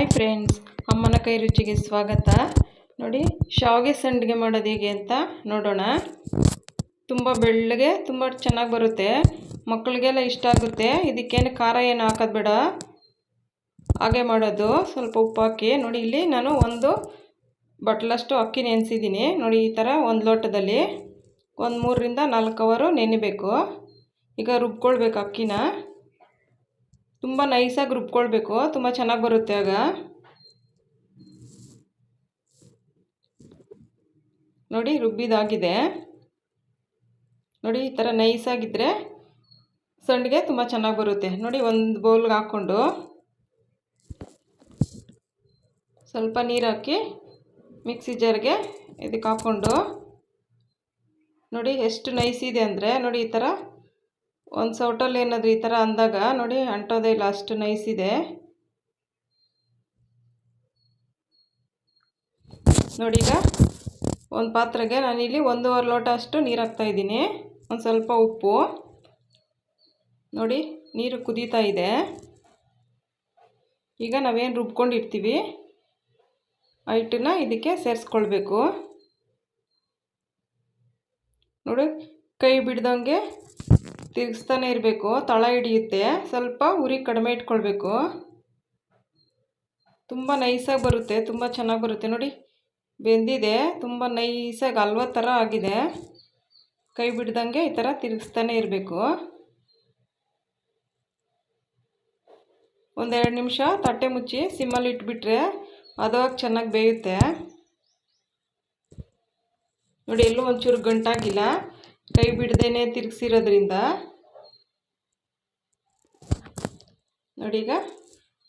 Hi friends ಅಮ್ಮನ ಕೈ ರುಚಿಗೆ ಸ್ವಾಗತ. ನೋಡಿ, ಶಾವಿಗೆ ಸಂಡಿಗೆ ಮಾಡೋದು ಹೇಗೆ ಅಂತ ನೋಡೋಣ. ತುಂಬ ಬೆಳ್ಳಗೆ ತುಂಬ ಚೆನ್ನಾಗಿ ಬರುತ್ತೆ. ಮಕ್ಕಳಿಗೆಲ್ಲ ಇಷ್ಟ ಆಗುತ್ತೆ. ಇದಕ್ಕೇನು ಖಾರ ಏನು ಹಾಕೋದು ಬೇಡ. ಹಾಗೆ ಮಾಡೋದು. ಸ್ವಲ್ಪ ಉಪ್ಪು ನೋಡಿ, ಇಲ್ಲಿ ನಾನು ಒಂದು ಬಟ್ಲಷ್ಟು ಅಕ್ಕಿ ನೆನೆಸಿದ್ದೀನಿ. ನೋಡಿ, ಈ ಥರ ಒಂದು ಲೋಟದಲ್ಲಿ ಒಂದು ಮೂರರಿಂದ ನಾಲ್ಕು ಅವರು ನೆನಿಬೇಕು. ಈಗ ರುಬ್ಕೊಳ್ಬೇಕು ಅಕ್ಕಿನ. ತುಂಬ ನೈಸಾಗಿ ರುಬ್ಕೊಳ್ಬೇಕು. ತುಂಬ ಚೆನ್ನಾಗಿ ಬರುತ್ತೆ ಆಗ. ನೋಡಿ, ರುಬ್ಬಿದಾಗಿದೆ. ನೋಡಿ, ಈ ಥರ ನೈಸಾಗಿದ್ದರೆ ಸಂಡಿಗೆ ತುಂಬ ಚೆನ್ನಾಗಿ ಬರುತ್ತೆ. ನೋಡಿ, ಒಂದು ಬೌಲ್ಗೆ ಹಾಕ್ಕೊಂಡು ಸ್ವಲ್ಪ ನೀರು ಹಾಕಿ ಮಿಕ್ಸಿ ಜಾರ್ಗೆ ಇದಕ್ಕೆ ಹಾಕ್ಕೊಂಡು ನೋಡಿ, ಎಷ್ಟು ನೈಸ್ ಇದೆ ಅಂದರೆ ನೋಡಿ, ಈ ಥರ ಒಂದು ಸೌಟಲ್ಲಿ ಏನಾದರೂ ಈ ಥರ ಅಂದಾಗ ನೋಡಿ ಅಂಟೋದೇ ಇಲ್ಲ ಅಷ್ಟು ನೈಸ್ ಇದೆ. ನೋಡಿ ಈಗ ಒಂದು ಪಾತ್ರೆಗೆ ನಾನಿಲ್ಲಿ ಒಂದೂವರೆ ಲೋಟ ಅಷ್ಟು ನೀರು ಹಾಕ್ತಾಯಿದ್ದೀನಿ ಒಂದು ಸ್ವಲ್ಪ ಉಪ್ಪು. ನೋಡಿ ನೀರು ಕುದೀತಾ ಇದೆ. ಈಗ ನಾವೇನು ರುಬ್ಕೊಂಡಿರ್ತೀವಿ? ಆ ಹಿಟ್ಟನ್ನ ಇದಕ್ಕೆ ಸೇರಿಸ್ಕೊಳ್ಬೇಕು. ನೋಡಿ ಕೈ ಬಿಡ್ದಂಗೆ ತಿರುಗಿಸ್ತಾನೆ ಇರಬೇಕು, ತಳ ಹಿಡಿಯುತ್ತೆ. ಸ್ವಲ್ಪ ಉರಿ ಕಡಿಮೆ ಇಟ್ಕೊಳ್ಬೇಕು. ತುಂಬ ನೈಸಾಗಿ ಬರುತ್ತೆ, ತುಂಬ ಚೆನ್ನಾಗಿ ಬರುತ್ತೆ. ನೋಡಿ, ಬೆಂದಿದೆ, ತುಂಬ ನೈಸಾಗಿ ಹಲ್ವ ಥರ ಆಗಿದೆ. ಕೈ ಬಿಡ್ದಂಗೆ ಈ ಥರ ತಿರುಗಿಸ್ತಾನೆ ಇರಬೇಕು. ಒಂದೆರಡು ನಿಮಿಷ ತಟ್ಟೆ ಮುಚ್ಚಿ ಸಿಮ್ಮಲ್ಲಿ ಇಟ್ಬಿಟ್ರೆ ಅದಾಗ ಚೆನ್ನಾಗಿ ಬೇಯುತ್ತೆ. ನೋಡಿ, ಎಲ್ಲೂ ಒಂಚೂರು ಗಂಟಾಗಿಲ್ಲ. ಕೈ ಬಿಡದೇನೆ ತಿರುಗಿಸಿರೋದ್ರಿಂದ ನೋಡಿ ಈಗ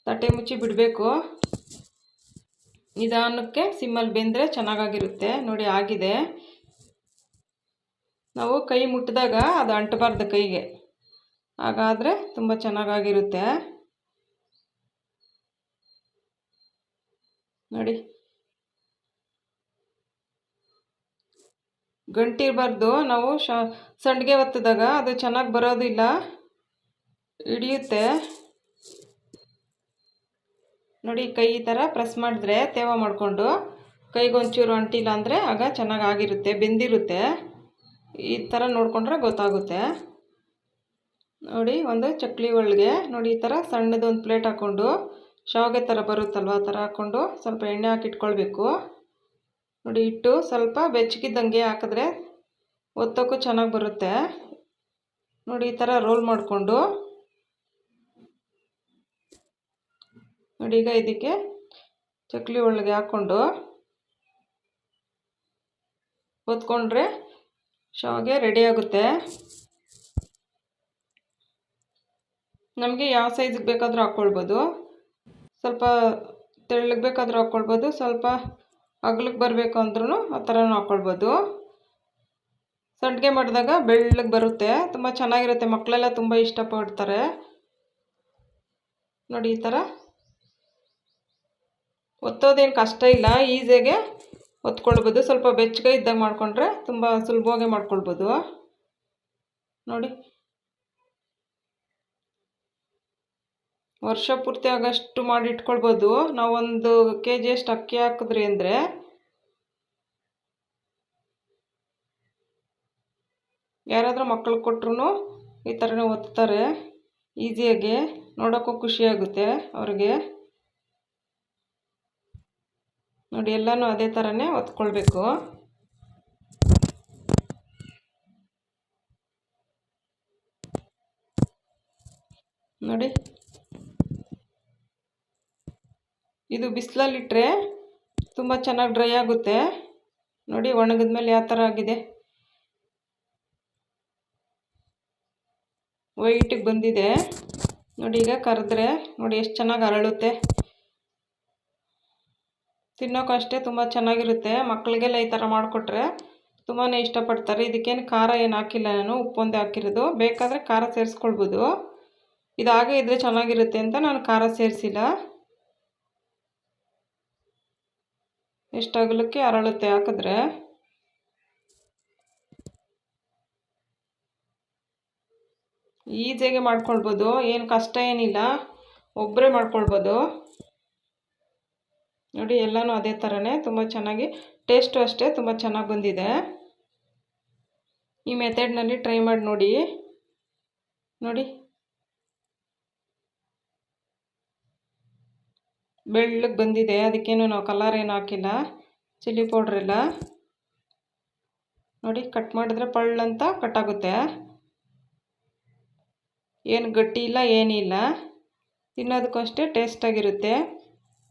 ತಟ್ಟೆ ಮುಚ್ಚಿ ಬಿಡಬೇಕು. ನಿಧಾನಕ್ಕೆ ಸಿಮ್ಮಲ್ಲಿ ಬೆಂದರೆ ಚೆನ್ನಾಗಾಗಿರುತ್ತೆ. ನೋಡಿ ಆಗಿದೆ. ನಾವು ಕೈ ಮುಟ್ಟಿದಾಗ ಅದು ಅಂಟಬಾರ್ದು ಕೈಗೆ. ಹಾಗಾದರೆ ತುಂಬ ಚೆನ್ನಾಗಾಗಿರುತ್ತೆ. ನೋಡಿ. ಗಂಟಿರಬಾರ್ದು. ನಾವು ಶ, ಸಂಡಿಗೆ ಒತ್ತಿದಾಗ ಅದು ಚೆನ್ನಾಗಿ ಬರೋದಿಲ್ಲ. ಹಿಡಿಯುತ್ತೆ. ನೋಡಿ, ಕೈ ಈ ಥರ ಪ್ರೆಸ್ ಮಾಡಿದ್ರೆ ತೇವ ಮಾಡಿಕೊಂಡು ಕೈಗೊಂಚೂರು ಅಂಟಿಲ್ಲ ಅಂದರೆ ಆಗ ಚೆನ್ನಾಗಿ ಆಗಿರುತ್ತೆ, ಬೆಂದಿರುತ್ತೆ. ಈ ಥರ ನೋಡಿಕೊಂಡ್ರೆ ಗೊತ್ತಾಗುತ್ತೆ. ನೋಡಿ, ಒಂದು ಚಕ್ಲಿ ಒಳಗೆ, ನೋಡಿ, ಈ ಥರ ಸಣ್ಣದೊಂದು ಪ್ಲೇಟ್ ಹಾಕ್ಕೊಂಡು ಶಾವಿಗೆ ಥರ ಬರುತ್ತಲ್ವ, ಆ ಥರ ಹಾಕ್ಕೊಂಡು ಸ್ವಲ್ಪ ಎಣ್ಣೆ ಹಾಕಿ ಇಟ್ಕೊಳ್ಬೇಕು ನೋಡಿ ಇಟ್ಟು ಸ್ವಲ್ಪ ಬೆಚ್ಚಗಿದ್ದಂಗೆ ಹಾಕಿದ್ರೆ ಒತ್ತೋಕ್ಕೂ ಚೆನ್ನಾಗಿ ಬರುತ್ತೆ. ನೋಡಿ, ಈ ಥರ ರೋಲ್ ಮಾಡಿಕೊಂಡು. ನೋಡಿ, ಈಗ ಇದಕ್ಕೆ ಚಕ್ಲಿ ಒಳಗೆ ಹಾಕ್ಕೊಂಡು ಒತ್ಕೊಂಡ್ರೆ ಶಾವಿಗೆ ರೆಡಿ ಆಗುತ್ತೆ. ನಮಗೆ ಯಾವ ಸೈಜಿಗೆ ಬೇಕಾದರೂ ಹಾಕ್ಕೊಳ್ಬೋದು ಸ್ವಲ್ಪ ತೆಳ್ಳಗೆ ಬೇಕಾದರೂ ಹಾಕ್ಕೊಳ್ಬೋದು ಸ್ವಲ್ಪ ಅಗ್ಲಕ್ಕೆ ಬರಬೇಕು ಅಂದ್ರೂ ಆ ಥರನೂ ಹಾಕ್ಕೊಳ್ಬೋದು ಸಂಡಿಗೆ ಮಾಡಿದಾಗ ಬೆಳ್ಳಗೆ ಬರುತ್ತೆ. ತುಂಬ ಚೆನ್ನಾಗಿರುತ್ತೆ. ಮಕ್ಕಳೆಲ್ಲ ತುಂಬ ಇಷ್ಟಪಡ್ತಾರೆ. ನೋಡಿ ಈ ಥರ. ಒತ್ತೋದೇನು ಕಷ್ಟ ಇಲ್ಲ. ಈಸಿಯಾಗೆ ಒತ್ಕೊಳ್ಬೋದು. ಸ್ವಲ್ಪ ಬೆಚ್ಚಗೆ ಇದ್ದಾಗ ಮಾಡಿಕೊಂಡ್ರೆ ತುಂಬ ಸುಲಭವಾಗಿ ಮಾಡ್ಕೊಳ್ಬೋದು. ನೋಡಿ. ವರ್ಷ ಪೂರ್ತಿ ಆಗೋಷ್ಟು ಮಾಡಿ ಇಟ್ಕೊಳ್ಬೋದು. ನಾವು ಒಂದು ಕೆ ಜಿಯಷ್ಟು ಅಕ್ಕಿ ಹಾಕಿದ್ರಿ ಅಂದರೆ ಯಾರಾದರೂ ಮಕ್ಕಳು ಕೊಟ್ರು ಈ ಥರನೇ ಓದ್ತಾರೆ. ಈಸಿಯಾಗಿ ನೋಡೋಕ್ಕೂ ಖುಷಿಯಾಗುತ್ತೆ ಅವ್ರಿಗೆ. ನೋಡಿ, ಎಲ್ಲನೂ ಅದೇ ಥರನೇ ಒತ್ಕೊಳ್ಬೇಕು ನೋಡಿ. ಇದು ಬಿಸಿಲಲ್ಲಿಟ್ಟರೆ ತುಂಬ ಚೆನ್ನಾಗಿ ಡ್ರೈ ಆಗುತ್ತೆ. ನೋಡಿ ಒಣಗಿದ ಮೇಲೆ ಯಾವ ಥರ ಆಗಿದೆ. ವೈಟಿಗೆ ಬಂದಿದೆ. ನೋಡಿ ಈಗ ಕರೆದ್ರೆ ನೋಡಿ ಎಷ್ಟು ಚೆನ್ನಾಗಿ ಅರಳುತ್ತೆ. ತಿನ್ನೋಕ್ಕೂ ಅಷ್ಟೇ ತುಂಬ ಚೆನ್ನಾಗಿರುತ್ತೆ. ಮಕ್ಕಳಿಗೆಲ್ಲ ಈ ಥರ ಮಾಡಿಕೊಟ್ರೆ ತುಂಬಾ ಇಷ್ಟಪಡ್ತಾರೆ. ಇದಕ್ಕೇನು ಖಾರ ಏನು ಹಾಕಿಲ್ಲ ನಾನು, ಉಪ್ಪೊಂದೇ ಹಾಕಿರೋದು. ಬೇಕಾದರೆ ಖಾರ ಸೇರಿಸ್ಕೊಳ್ಬೋದು. ಇದಾಗೇ ಇದ್ದರೆ ಚೆನ್ನಾಗಿರುತ್ತೆ ಅಂತ ನಾನು ಖಾರ ಸೇರಿಸಿಲ್ಲ. ಎಷ್ಟು ಅಗಲಕ್ಕೆ ಅರಳುತ್ತೆ. ಹಾಕಿದ್ರೆ ಈಸಿಯಾಗಿ ಮಾಡ್ಕೊಳ್ಬೋದು. ಏನು ಕಷ್ಟ ಏನಿಲ್ಲ. ಒಬ್ಬರೇ ಮಾಡ್ಕೊಳ್ಬೋದು. ನೋಡಿ, ಎಲ್ಲನೂ ಅದೇ ಥರನೇ ತುಂಬ ಚೆನ್ನಾಗಿ ಟೇಸ್ಟು ಅಷ್ಟೇ ತುಂಬ ಚೆನ್ನಾಗಿ ಬಂದಿದೆ. ಈ ಮೆಥಡ್ನಲ್ಲಿ ಟ್ರೈ ಮಾಡಿ ನೋಡಿ. ನೋಡಿ. ಬೆಳ್ಳಗೆ ಬಂದಿದೆ, ಅದಕ್ಕೇನು ನಾವು ಕಲರ್ ಏನು ಹಾಕಿಲ್ಲ. ಚಿಲ್ಲಿ ಪೌಡ್ರಿಲ್ಲ ನೋಡಿ ಕಟ್ ಮಾಡಿದ್ರೆ ಪಳ್ಳಂತ ಕಟ್ಟಾಗುತ್ತೆ ಏನು ಗಟ್ಟಿ ಇಲ್ಲ, ಏನಿಲ್ಲ. ತಿನ್ನೋದಕ್ಕೂ ಅಷ್ಟೇ ಟೇಸ್ಟಾಗಿರುತ್ತೆ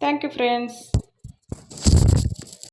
ಥ್ಯಾಂಕ್ ಯು ಫ್ರೆಂಡ್ಸ್